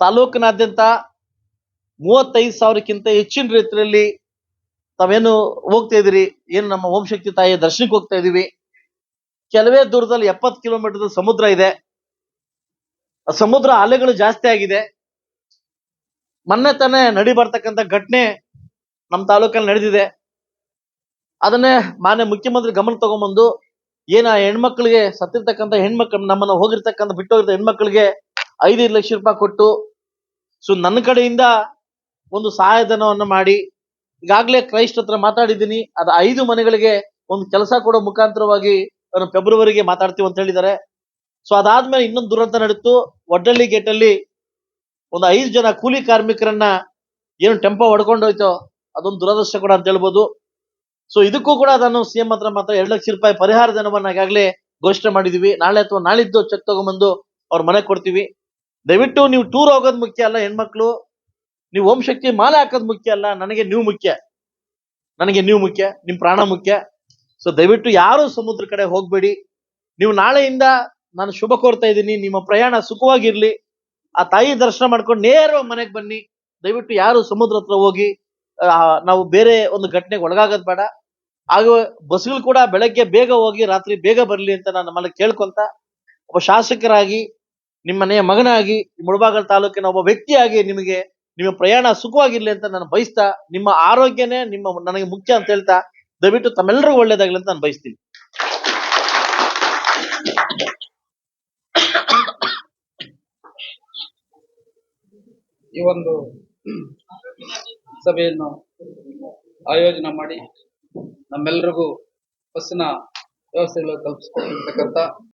ತಾಲೂಕಿನಾದ್ಯಂತ ಮೂವತ್ತೈದು ಸಾವಿರಕ್ಕಿಂತ ಹೆಚ್ಚಿನ ರೀತಿಯಲ್ಲಿ ತಾವೇನು ಹೋಗ್ತಾ ಇದೀರಿ ಏನು ನಮ್ಮ ಓಂ ಶಕ್ತಿ ತಾಯಿಯ ದರ್ಶನಕ್ಕೆ ಹೋಗ್ತಾ ಇದೀವಿ ಕೆಲವೇ ದೂರದಲ್ಲಿ ಎಪ್ಪತ್ತು ಕಿಲೋಮೀಟರ್ ಸಮುದ್ರ ಇದೆ. ಸಮುದ್ರ ಅಲೆಗಳು ಜಾಸ್ತಿ ಆಗಿದೆ. ಮೊನ್ನೆ ತಾನೇ ನಡಿ ಬರ್ತಕ್ಕಂಥ ಘಟನೆ ನಮ್ಮ ತಾಲೂಕಲ್ಲಿ ನಡೆದಿದೆ. ಅದನ್ನೇ ಮಾನ್ಯ ಮುಖ್ಯಮಂತ್ರಿ ಗಮನ ತಗೊಂಬಂದು, ಏನ ಹೆಣ್ಮಕ್ಳಿಗೆ ಸತ್ತಿರ್ತಕ್ಕಂಥ ಹೆಣ್ಮಕ್ಳು ನಮ್ಮನ್ನ ಹೋಗಿರ್ತಕ್ಕಂಥ ಬಿಟ್ಟು ಹೋಗಿರ್ತ ಹೆಣ್ಮಕ್ಳಿಗೆ ಐದೈದು ಲಕ್ಷ ರೂಪಾಯಿ ಕೊಟ್ಟು ಸೊ ನನ್ನ ಕಡೆಯಿಂದ ಒಂದು ಸಹಾಯಧನವನ್ನು ಮಾಡಿ, ಈಗಾಗಲೇ ಕ್ರೈಸ್ಟ್ ಹತ್ರ ಮಾತಾಡಿದ್ದೀನಿ, ಅದು ಐದು ಮನೆಗಳಿಗೆ ಒಂದು ಕೆಲಸ ಕೊಡೋ ಮುಖಾಂತರವಾಗಿ ಫೆಬ್ರವರಿಗೆ ಮಾತಾಡ್ತೀವಿ ಅಂತ ಹೇಳಿದ್ದಾರೆ. ಸೊ ಅದಾದ್ಮೇಲೆ ಇನ್ನೊಂದು ದುರಂತ ನಡೀತು. ಒಡ್ಡಳ್ಳಿ ಗೇಟಲ್ಲಿ ಒಂದು ಐದು ಜನ ಕೂಲಿ ಕಾರ್ಮಿಕರನ್ನ ಏನು ಟೆಂಪೋ ಹೊಡ್ಕೊಂಡೋಯ್ತೋ ಅದೊಂದು ದುರದೃಷ್ಟ ಕೂಡ ಅಂತ ಹೇಳ್ಬೋದು. ಸೊ ಇದಕ್ಕೂ ಕೂಡ ನಾನು ಸಿಎಂ ಹತ್ರ ಮಾತ್ರ ಎರಡು ಲಕ್ಷ ರೂಪಾಯಿ ಪರಿಹಾರ ಧನವನ್ನ ಈಗಾಗಲೇ ಘೋಷಣೆ ಮಾಡಿದೀವಿ. ನಾಳೆ ಅಥವಾ ನಾಳಿದ್ದು ಚೆಕ್ ತಗೊಂಡ್ಬಂದು ಅವ್ರ ಮನೆಗೆ ಕೊಡ್ತೀವಿ. ದಯವಿಟ್ಟು ನೀವು ಟೂರ್ ಹೋಗೋದು ಮುಖ್ಯ ಅಲ್ಲ ಹೆಣ್ಮಕ್ಳು. ನೀವು ಓಂ ಶಕ್ತಿ ಮಾಲೆ ಹಾಕೋದು ಮುಖ್ಯ ಅಲ್ಲ, ನನಗೆ ನೀವು ಮುಖ್ಯ. ನನಗೆ ನೀವು ಮುಖ್ಯ, ನಿಮ್ ಪ್ರಾಣ ಮುಖ್ಯ. ಸೊ ದಯವಿಟ್ಟು ಯಾರು ಸಮುದ್ರ ಕಡೆ ಹೋಗ್ಬೇಡಿ. ನೀವು ನಾಳೆಯಿಂದ ನಾನು ಶುಭ ಕೋರ್ತಾ ಇದ್ದೀನಿ, ನಿಮ್ಮ ಪ್ರಯಾಣ ಸುಖವಾಗಿರ್ಲಿ. ಆ ತಾಯಿ ದರ್ಶನ ಮಾಡ್ಕೊಂಡು ನೇರ ಮನೆಗೆ ಬನ್ನಿ. ದಯವಿಟ್ಟು ಯಾರು ಸಮುದ್ರ ಹತ್ರ ಹೋಗಿ ನಾವು ಬೇರೆ ಒಂದು ಘಟನೆಗೆ ಒಳಗಾಗದ್ ಬೇಡ. ಹಾಗೂ ಬಸ್ಗಳು ಕೂಡ ಬೆಳಗ್ಗೆ ಬೇಗ ಹೋಗಿ ರಾತ್ರಿ ಬೇಗ ಬರಲಿ ಅಂತ ನಾನು ನಮ್ಮಲ್ಲಿ ಕೇಳ್ಕೊಂತ, ಒಬ್ಬ ಶಾಸಕರಾಗಿ ನಿಮ್ಮ ಮನೆಯ ಮಗನಾಗಿ, ಮುಳಬಾಗಲ್ ತಾಲೂಕಿನ ಒಬ್ಬ ವ್ಯಕ್ತಿಯಾಗಿ ನಿಮಗೆ, ನಿಮ್ಮ ಪ್ರಯಾಣ ಸುಖವಾಗಿರ್ಲಿ ಅಂತ ನಾನು ಬಯಸ್ತಾ, ನಿಮ್ಮ ಆರೋಗ್ಯನೇ ನಿಮ್ಮ, ನನಗೆ ಮುಖ್ಯ ಅಂತ ಹೇಳ್ತಾ, ದಯವಿಟ್ಟು ತಮ್ಮೆಲ್ಲರೂ ಒಳ್ಳೇದಾಗ್ಲಿ ಅಂತ ನಾನು ಬಯಸ್ತೀನಿ. ಈ ಒಂದು ಸಭೆಯನ್ನು ಆಯೋಜನೆ ಮಾಡಿ ನಮ್ಮೆಲ್ಲರಿಗೂ ಬಸ್ಸಿನ ವ್ಯವಸ್ಥೆಗಳು ಕಲ್ಪಿಸಿಕೊಟ್ಟಿರ್ತಕ್ಕಂಥ